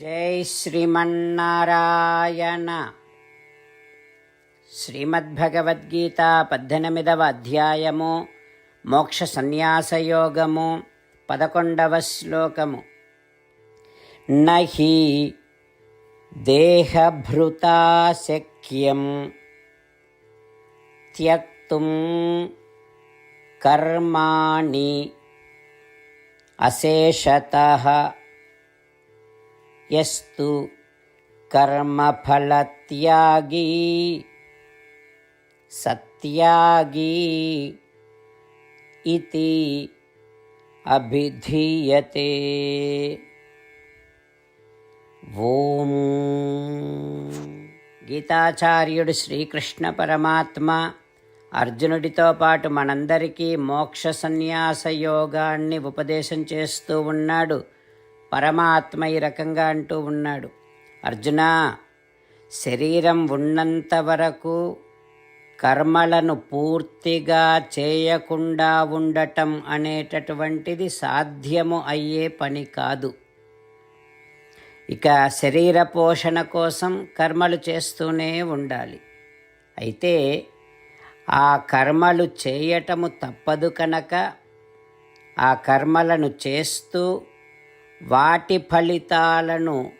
జై శ్రీమన్నారాయణ. శ్రీమద్భగవద్గీత పద్దెనిమిదవ అధ్యాయము మోక్ష సన్యాసయోగము పదకొండవ శ్లోకము. నహి దేహభృతా శక్యం త్యక్తుం కర్మాణి అశేషత. యస్తు కర్మఫలత్యాగీ సత్యాగీ ఇది అభిధీయతే. ఓం. గీతాచార్యుడు శ్రీకృష్ణ పరమాత్మ అర్జునుడితో పాటు మనందరికీ మోక్ష సన్యాస యోగాన్ని ఉపదేశం చేస్తూ ఉన్నాడు. పరమాత్మ ఈ రకంగా అంటూ ఉన్నాడు. అర్జున శరీరం ఉన్నంత వరకు కర్మలను పూర్తిగా చేయకుండా ఉండటం అనేటటువంటిది సాధ్యము అయ్యే పని కాదు. ఇక శరీర పోషణ కోసం కర్మలు చేస్తూనే ఉండాలి. అయితే ఆ కర్మలు చేయటము తప్పదు కనుక ఆ కర్మలను చేస్తూ వాటి ఫలితాలను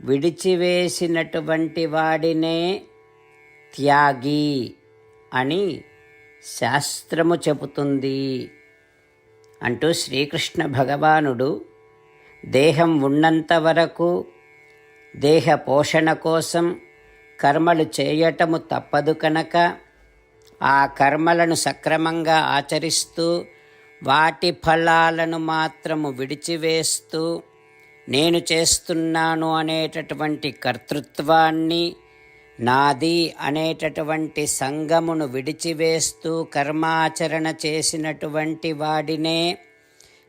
విడిచివేసినటువంటి వాడినే త్యాగి అని శాస్త్రము చెబుతుంది. అంటూ శ్రీకృష్ణ భగవానుడు దేహం ఉన్నంత వరకు దేహ పోషణ కోసం కర్మలు చేయటము తప్పదు కనుక ఆ కర్మలను సక్రమంగా ఆచరిస్తూ వాటి ఫలాలను మాత్రము విడిచివేస్తూ నేను చేస్తున్నాను అనేటటువంటి కర్తృత్వాన్ని నాది అనేటటువంటి సంగమును విడిచివేస్తూ కర్మాచరణ చేసినటువంటి వాడినే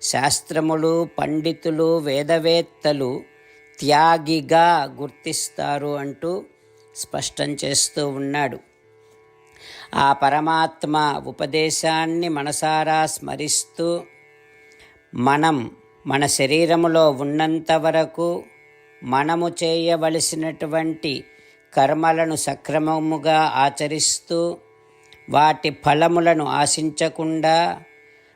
శాస్త్రములు పండితులు వేదవేత్తలు త్యాగిగా గుర్తిస్తారు అంటూ స్పష్టం చేస్తూ ఉన్నాడు. ఆ పరమాత్మ ఉపదేశాన్ని మనసారా స్మరిస్తూ మనం మన శరీరములో ఉన్నంత వరకు మనము చేయవలసినటువంటి కర్మలను సక్రమముగా ఆచరిస్తూ వాటి ఫలములను ఆశించకుండా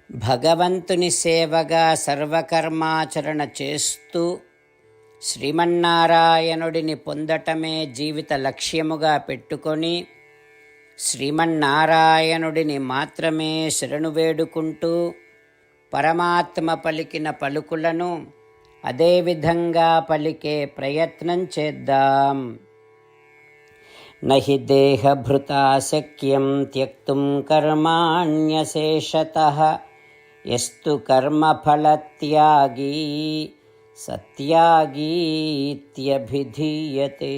భగవంతుని సేవగా సర్వకర్మాచరణ చేస్తూ శ్రీమన్నారాయణుడిని పొందటమే జీవిత లక్ష్యముగా పెట్టుకొని శ్రీమన్నారాయణుడిని మాత్రమే శరణు వేడుకుంటూ పరమాత్మ పలికిన పలుకులను అదేవిధంగా పలికే ప్రయత్నం చేద్దాం. నహి దేహభృతా శక్యం త్యక్తుం కర్మాణ్యశేషత ఎస్తు కర్మఫలత్యాగీ సత్యాగీత్యభిధీయతే.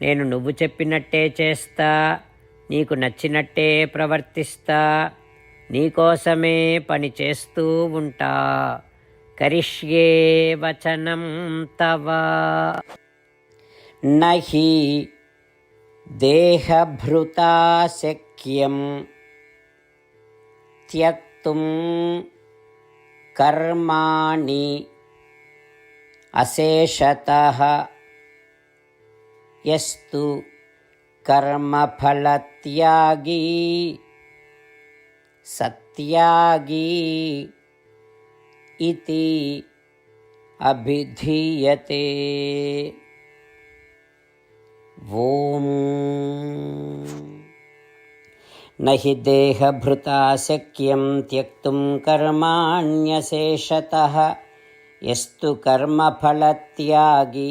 నేను నువ్వు చెప్పినట్టే చేస్తా నీకు నచ్చినట్టే ప్రవర్తిస్తా నీకోసమే పని చేస్తూ ఉంటా. కరిష్యే వచనం తవ. నహి దేహభృతా శక్యం త్యక్తుం కర్మాణి అశేషత. यस्तु कर्मफलत्यागी सत्यागी इति अभिधीयते। ॐ न हि देहभृता शक्यं त्यक्तुं कर्माण्यशेषतः यस्तु कर्मफलत्यागी।